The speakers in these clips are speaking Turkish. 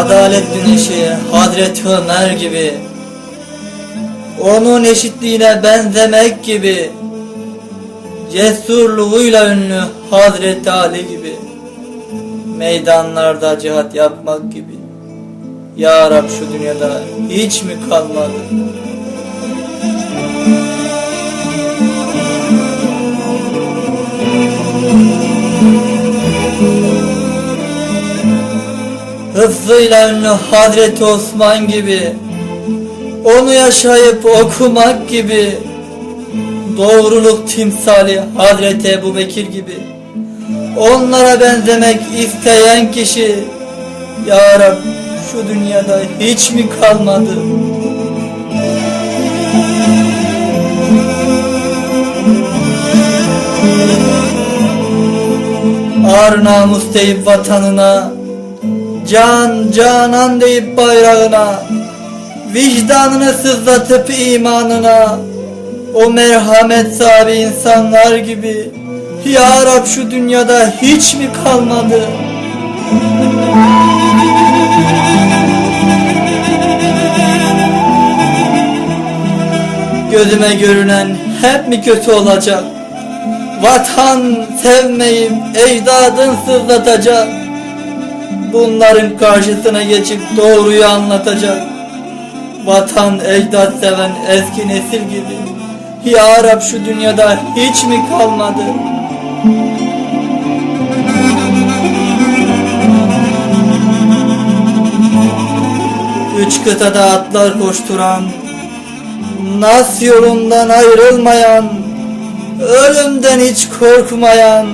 Adalet güneşi Hazreti Ömer gibi. Onun eşitliğine benzemek gibi. Cesurluğuyla ünlü Hazreti Ali gibi. Meydanlarda cihat yapmak gibi. Ya Rab şu dünyada hiç mi kalmadı? Hıfzıyla ünlü Hazreti Osman gibi Onu yaşayıp okumak gibi Doğruluk timsali Hazreti Ebu Bekir gibi Onlara benzemek isteyen kişi Ya Rab şu dünyada hiç mi kalmadı? Ar namus deyip vatanına Can canan deyip bayrağına Vicdanını sızlatıp imanına O merhamet sahibi insanlar gibi Ya Rab şu dünyada hiç mi kalmadı? Gözüme görünen hep mi kötü olacak? Vatan sevmeyip ecdadın sızlatacak Bunların karşısına geçip doğruyu anlatacak. Vatan ecdat seven eski nesil gibi. Ya Rab şu dünyada hiç mi kalmadı? Üç kıtada atlar koşturan Nas yolundan ayrılmayan Ölümden hiç korkmayan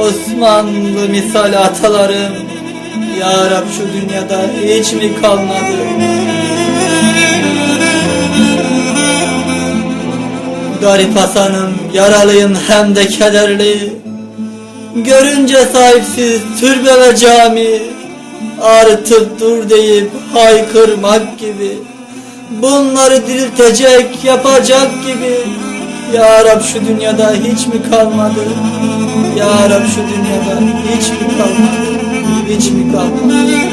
Osmanlı misal atalarım Ya Rab şu dünyada hiç mi kalmadı? Garip Hasan'ım yaralıyım hem de kederli. Görünce sahipsiz türbe ve cami. Artık dur deyip haykırmak gibi. Bunları diriltecek yapacak gibi. Ya Rab şu dünyada hiç mi kalmadı? Ya Rab şu dünyada hiç mi kalmadı Hiç mi kalmadı